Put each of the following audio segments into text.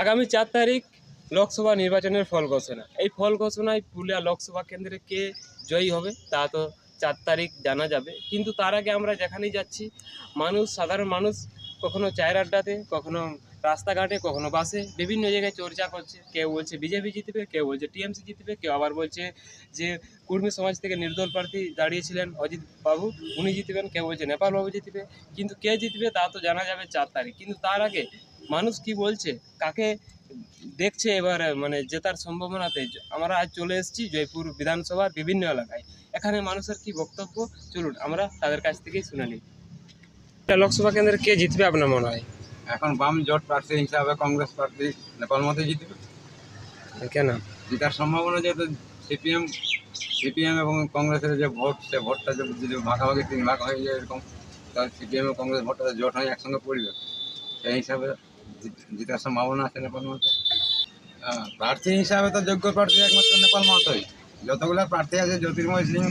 আগামী চার তারিখ লোকসভা নির্বাচনের ফল ঘোষণা। এই ফল ঘোষণায় পুরুলিয়া লোকসভা কেন্দ্রে কে জয়ী হবে, তা তো চার তারিখ জানা যাবে। কিন্তু তার আগে আমরা যেখানেই যাচ্ছি, মানুষ, সাধারণ মানুষ কখনো চায়ের আড্ডাতে, কখনো রাস্তাঘাটে, কখনো বাসে, বিভিন্ন জায়গায় চর্চা করছে। কেউ বলছে বিজেপি জিতবে, কেউ বলছে টিএমসি জিতবে, কেউ আবার বলছে যে কুর্মী সমাজ থেকে নির্দল প্রার্থী দাঁড়িয়েছিলেন অজিত বাবু, উনি জিতবেন, কেউ বলছে নেপাল বাবু জিতবে। কিন্তু কে জিতবে তা তো জানা যাবে চার তারিখ। কিন্তু তার আগে মানুষ কি বলছে? কাকে দেখছে এবার মানে জেতার সম্ভাবনাতে? আমরা আজ চলে এসেছি জয়পুর বিধানসভার বিভিন্ন এলাকায়। এখানে মানুষের কি বক্তব্য? চলুন আমরা তাদের কাছ থেকেই শুনে নিই। লোকসভা কেন্দ্রে কে জিতবে আপনার মনে হয়? এখন বাম জোট প্রার্থী হিসাবে কংগ্রেস প্রার্থী নেপাল মতে জিতবে। কেন? জিতার সম্ভাবনা যেহেতু সিপিএম সিপিএম এবং কংগ্রেসের যে ভোট সে ভোটটা যে যদি ভাগাভাগি তিন ভাগ হয়ে যায় এরকম তাহলে সিপিএম এবং কংগ্রেস ভোটটা জোট হয়ে একসঙ্গে পড়বে। সেই হিসাবে জিতার সম্ভাবনা আছে নেপাল মতো প্রার্থী হিসাবে তো যোগ্য প্রার্থী একমাত্র নেপাল মাহাতোই যতগুলো প্রার্থী আছে, জ্যোতির্ময় সিং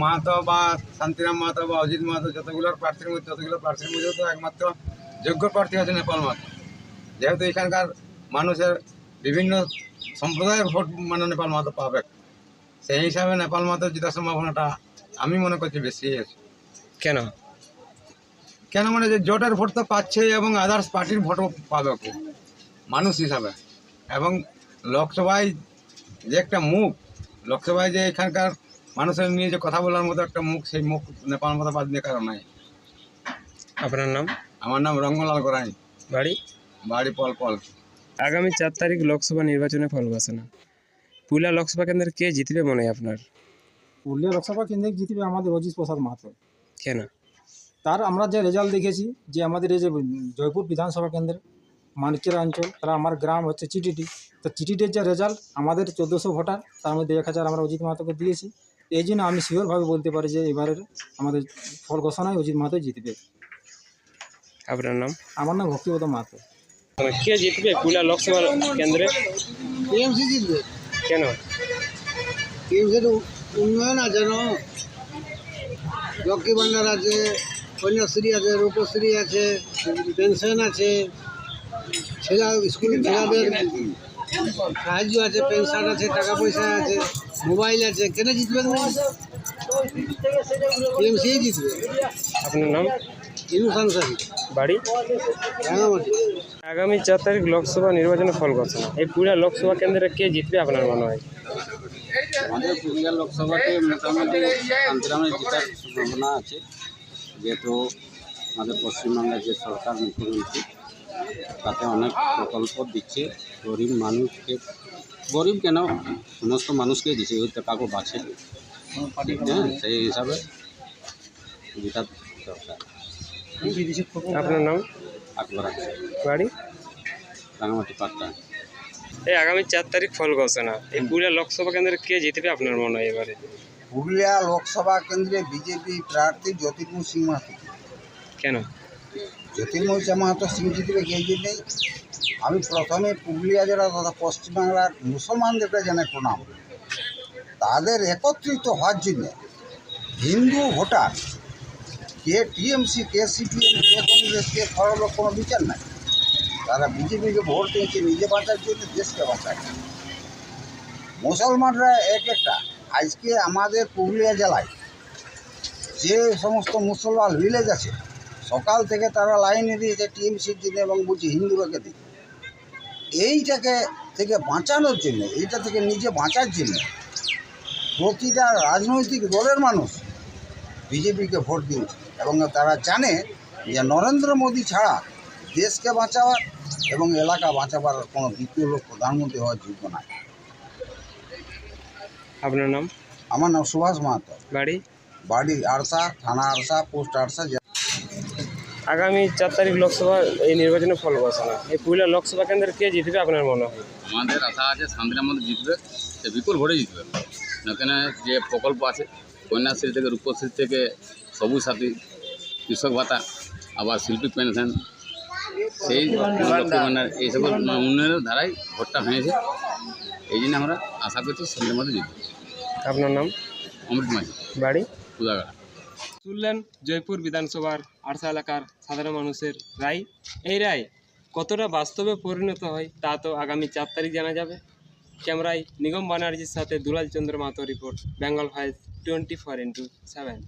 মাহাতো বা শান্তিরাম মাহাতো বা অজিত মাহাতো যতগুলো প্রার্থীর মধ্যে, ততগুলো প্রার্থীর মধ্যে তো একমাত্র যোগ্য প্রার্থী আছে নেপাল মাহাতো যেহেতু এখানকার মানুষের বিভিন্ন সম্প্রদায়ের ভোট মানে নেপাল মাহাতো পাবে। সেই হিসাবে নেপাল মাহাতো জেতার সম্ভাবনাটা আমি মনে করছি বেশি আছে। কেন? কেন মানে যে জোটের ভোট তো পাচ্ছে এবং আদার্স পার্টির ভোটও পাবে খুব মানুষ হিসাবে। এবং লোকসভায় যে একটা মুখ লোকসভায় যে এখানকার মানুষের নিয়ে যে কথা বলার মতো একটা মুখ সেই মুখ নেপাল মতো বাদ দিয়ে কারণ নাই। আপনার নাম? আমার নাম রঙ্গলাল গোরাই। বাড়ি? বাড়ি পল পল আগামী চার তারিখ লোকসভা নির্বাচনে ফল ঘোষণা পুরুলিয়া লোকসভা কেন্দ্রে কে জিতবে মনে হয় আপনার? পুরুলিয়া লোকসভা কেন্দ্রে জিতবে আমাদের অজিত প্রসাদ মাহাতো। কেন? তার আমরা যে রেজাল্ট দেখেছি যে আমাদের এই যে জয়পুর বিধানসভা কেন্দ্রের মানকিরা অঞ্চল তারা আমার গ্রাম হচ্ছে চিটিটি তো চিটিটির যে রেজাল্ট আমাদের চোদ্দোশো ভোটার তার মধ্যে এক হাজার আমরা অজিত মাহাতোকে দিয়েছি। এই জন্য আমি শিওরভাবে বলতে পারি যে এবারের আমাদের ফল ঘোষণায় অজিত মাহাতো জিতবে। আপনার নাম? আমার নাম ভক্তিপদ মাহাতো। কে জিতবে পুরুলিয়া লোকসভা কেন্দ্রে? টিএমসি জিতবে। কেন? টিএমসির উন্নয়ন আছে না? লক্ষ্মী ভাণ্ডার আছে কন্যাশ্রী আছে রূপশ্রী আছে পেনশন আছে ছেলে স্কুল ছেলেদের সাহায্য আছে পেনশন আছে টাকা পয়সা আছে মোবাইল আছে। কেন জিতবে টিএমসি জিতবে। আপনার নাম? ইনু বাড়ি? রাঙামাটি। আগামী চার তারিখ লোকসভা নির্বাচনে ফল ঘোষণা এই পুরুলিয়া লোকসভা কেন্দ্রে কে জিতবে আপনার মনে হয়? আমাদের পুরুলিয়া লোকসভাতে মোটামুটি শান্তিরামের জেতার সম্ভাবনা আছে। যেহেতু আমাদের পশ্চিমবাংলার যে সরকার মুখ্যমন্ত্রী তাতে অনেক প্রকল্প দিচ্ছে। গরিব মানুষকে গরিব কেন? সমস্ত মানুষকে দিচ্ছে ওই তো কাউকে বাছে হ্যাঁ সেই হিসাবে জেতার দরকার। আপনার নাম? আকবর আছে বাড়ি? রাঙামাটি পাট্টা। এই আগামী চার তারিখ ফল ঘোষণা। এই পুরুলিয়া লোকসভা কেন্দ্রে কে জিতবে আপনার মনে হয় এবারে? পুরুলিয়া লোকসভা কেন্দ্রে বিজেপি প্রার্থী জ্যোতির্ময় সিং মাহাতো। কেন? জ্যোতির্ময় মাহাতো সিং জিতবে এই জন্যেই আমি প্রথমে পুরুলিয়া জেলা তথা পশ্চিমবাংলার মুসলমানদেরকে জানাই প্রণাম। তাদের একত্রিত হওয়ার জন্য হিন্দু ভোটার কে টিএমসি কে সিপিএম কে কংগ্রেস কে ফরলোক কোনো বিচার নাই। তারা বিজেপিকে ভোট দিয়েছে নিজে বাঁচার জন্য দেশকে বাঁচায়। মুসলমানরা এক একটা। আজকে আমাদের পুরুলিয়া জেলায় যে সমস্ত মুসলমান ভিলেজ আছে, সকাল থেকে তারা লাইনে দিয়েছে টিএমসির জন্য এবং বলছে হিন্দুরাকে দিই এইটাকে থেকে বাঁচানোর জন্য, এইটা থেকে নিজে বাঁচার জন্য প্রতিটা রাজনৈতিক দলের মানুষ বিজেপিকে ভোট দিয়েছে এবং তারা জানে যে নরেন্দ্র মোদী ছাড়া দেশকে বাঁচাবার এবং এলাকা বাঁচাবার কোনো দ্বিতীয় লোক প্রধানমন্ত্রী হওয়ার যোগ্য নাই আপনার নাম? আমার নাম সুভাষ মাহাতো। বাড়ি? বাড়ি আরসা থানা আরসা পোস্ট আরসা আগামী চার তারিখ লোকসভা এই নির্বাচনে ফল ঘোষণা এই পুরুলিয়া লোকসভা কেন্দ্রে কে জিতবে আপনার মনে হয়? আমাদের আশা আছে শান্তিরাম মধ্যে জিতবে সে বিপুল ভোটে জিতবে। এখানে যে প্রকল্প আছে কন্যাশ্রী থেকে রূপশ্রী থেকে সবুজ সাথী কৃষক ভাতা আবার শিল্পী পেনশন সেই এই সকল উন্নয়নের ধারায় ভোটটা হয়েছে এই জন্য আমরা আশা করছি শান্তির মধ্যে জিতবে আপনার নাম? অমৃত মাঝি বাড়ি? উদাগাড়া। শুনলেন জয়পুর বিধানসভার আরসা এলাকার সাধারণ মানুষের রায়। এই রায় কতটা বাস্তবে পরিণত হয় তা তো আগামী চার তারিখ জানা যাবে। ক্যামেরায় নিগম ব্যানার্জির সাথে Dulal Chandra Mato report Bengal voice twenty four into seven.